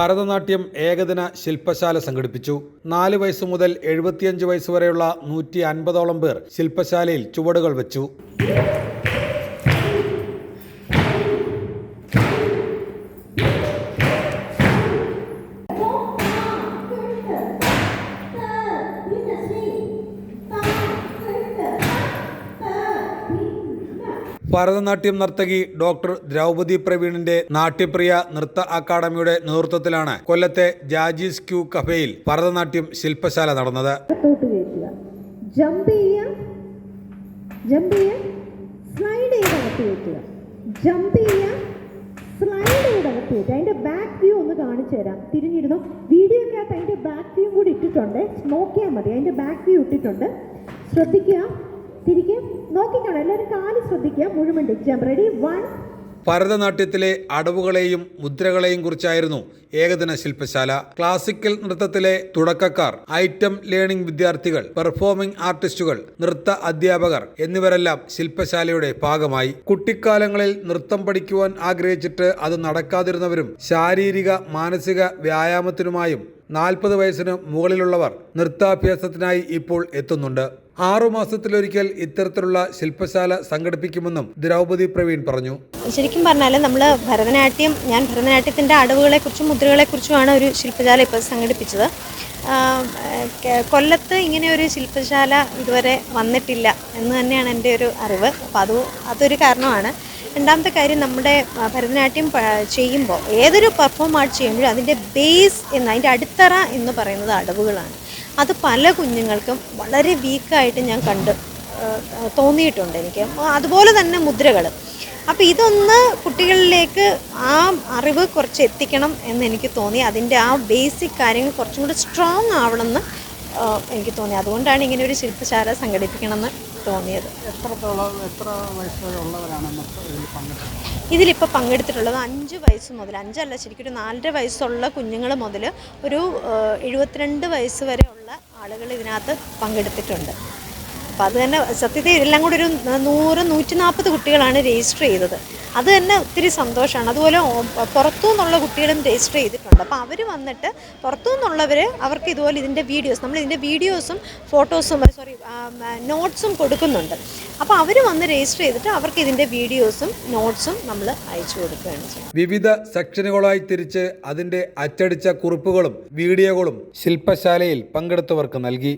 ഭരതനാട്യം ഏകദിന ശില്പശാല സംഘടിപ്പിച്ചു. നാല് വയസ്സ് മുതൽ എഴുപത്തിയഞ്ച് വയസ്സ് വരെയുള്ള നൂറ്റി അൻപതോളം പേർ ശില്പശാലയിൽ ചുവടുകൾ വെച്ചു. ഭരതനാട്യം നർത്തകി ഡോക്ടർ ദ്രൗപദി പ്രവീണിന്റെ നാട്യപ്രിയ നൃത്ത അക്കാദമിയുടെ നേതൃത്വത്തിലാണ് കൊല്ലത്തെ ജാജീസ് ക്യൂ കഫേയിൽ ഭരതനാട്യം ശില്പശാല നടന്നത്. Jump jump slide jump slide ചെയ്ത് അകത്ത് കയറ്റുക ബാക്ക് വ്യൂ ഒന്ന് കാണിച്ചു തരാം. തിരിഞ്ഞിരുന്നു. വീഡിയോക്കകത്ത് അതിന്റെ ബാക്ക് വ്യൂ കൂടി ഇട്ടിട്ടുണ്ട്. നോക്കിയാൽ മതി. അതിന്റെ ബാക്ക് വ്യൂ ഇട്ടിട്ടുണ്ട്. ശ്രദ്ധിക്കുക. തിരികെ നോക്കിക്കോളൂ എല്ലാവരും കാൽ ശ്രദ്ധിക്കുക. മുഴുവൻ ജമ്പ് റെഡി വൺ ഭരതനാട്യത്തിലെ അടവുകളെയും മുദ്രകളെയും കുറിച്ചായിരുന്നു ഏകദിന ശില്പശാല. ക്ലാസിക്കൽ നൃത്തത്തിലെ തുടക്കക്കാർ ഐറ്റം ലേണിംഗ് വിദ്യാർത്ഥികൾ പെർഫോമിംഗ് ആർട്ടിസ്റ്റുകൾ നൃത്ത അധ്യാപകർ എന്നിവരെല്ലാം ശില്പശാലയുടെ ഭാഗമായി. കുട്ടിക്കാലങ്ങളിൽ നൃത്തം പഠിക്കുവാൻ ആഗ്രഹിച്ചിട്ട് അത് നടക്കാതിരുന്നവരും ശാരീരിക മാനസിക വ്യായാമത്തിനുമായും നാൽപ്പത് വയസ്സിന് മുകളിലുള്ളവർ നൃത്താഭ്യാസത്തിനായി ഇപ്പോൾ എത്തുന്നുണ്ട്. ആറു മാസത്തിലൊരിക്കൽ ഇത്തരത്തിലുള്ള ശില്പശാല സംഘടിപ്പിക്കുമെന്നും ദ്രൗപദി പ്രവീൺ പറഞ്ഞു. ശരിക്കും പറഞ്ഞാൽ നമ്മൾ ഭരതനാട്യം ഞാൻ ഭരതനാട്യത്തിന്റെ അടവുകളെക്കുറിച്ചും മുദ്രകളെക്കുറിച്ചുമാണ് ഒരു ശില്പശാല ഇപ്പോൾ സംഘടിപ്പിച്ചത്. കൊല്ലത്ത് ഇങ്ങനെ ഒരു ശില്പശാല ഇതുവരെ വന്നിട്ടില്ല എന്ന് തന്നെയാണ് എന്റെ ഒരു അറിവ്. അപ്പോൾ അത് അതൊരു കാരണമാണ്. രണ്ടാമത്തെ കാര്യം നമ്മുടെ ഭരതനാട്യം ചെയ്യുമ്പോൾ ഏതൊരു പെർഫോം ആർട്ട് ചെയ്യുമ്പോഴും അതിന്റെ ബേസ് എന്ന് അതിന്റെ അടിത്തറ എന്ന് പറയുന്നത് അടവുകളാണ്. അത് പല കുഞ്ഞുങ്ങൾക്കും വളരെ വീക്കായിട്ട് ഞാൻ കണ്ട് തോന്നിയിട്ടുണ്ട് എനിക്ക്. അതുപോലെ തന്നെ മുദ്രകൾ അപ്പോൾ ഇതൊന്ന് കുട്ടികളിലേക്ക് ആ അറിവ് കുറച്ച് എത്തിക്കണം എന്ന് എനിക്ക് തോന്നി. അതിന്റെ ആ ബേസിക് കാര്യങ്ങൾ കുറച്ചും കൂടി സ്ട്രോങ് ആവണമെന്ന് എനിക്ക് തോന്നി. അതുകൊണ്ടാണ് ഇങ്ങനെ ഒരു ശില്പശാല സംഘടിപ്പിക്കണമെന്ന് തോന്നിയത്. എത്രത്തോളം എത്ര ഇതിലിപ്പോൾ പങ്കെടുത്തിട്ടുള്ളത് അഞ്ച് വയസ്സ് മുതൽ അഞ്ചല്ല ശരിക്കും ഒരു നാലര വയസ്സുള്ള കുഞ്ഞുങ്ങൾ മുതൽ ഒരു എഴുപത്തിരണ്ട് വയസ്സ് വരെ ഉള്ള ആളുകൾ ഇതിനകത്ത് പങ്കെടുത്തിട്ടുണ്ട്. അപ്പോൾ അത് തന്നെ സത്യത്തിൽ എല്ലാം കൂടി ഒരു നൂറ് നൂറ്റി നാൽപ്പത് കുട്ടികളാണ് രജിസ്റ്റർ ചെയ്തത്. അത് തന്നെ ഒത്തിരി സന്തോഷമാണ്. അതുപോലെ പുറത്തു നിന്നുള്ള കുട്ടികളും രജിസ്റ്റർ ചെയ്തിട്ടുണ്ട്. അപ്പോൾ അവർ വന്നിട്ട് പുറത്തു നിന്നുള്ളവർ അവർക്ക് ഇതുപോലെ ഇതിന്റെ വീഡിയോസ് നമ്മൾ ഇതിന്റെ വീഡിയോസും ഫോട്ടോസും സോറി നോട്ട്സും കൊടുക്കുന്നുണ്ട്. അപ്പോൾ അവർ വന്ന് രജിസ്റ്റർ ചെയ്തിട്ട് അവർക്ക് ഇതിന്റെ വീഡിയോസും നോട്ട്സും നമ്മൾ അയച്ചു കൊടുക്കുകയാണ് വിവിധ സെക്ഷനുകളായി തിരിച്ച് അതിന്റെ അച്ചടിച്ച കുറിപ്പുകളും വീഡിയോകളും ശില്പശാലയിൽ പങ്കെടുത്തവർക്ക് നൽകി.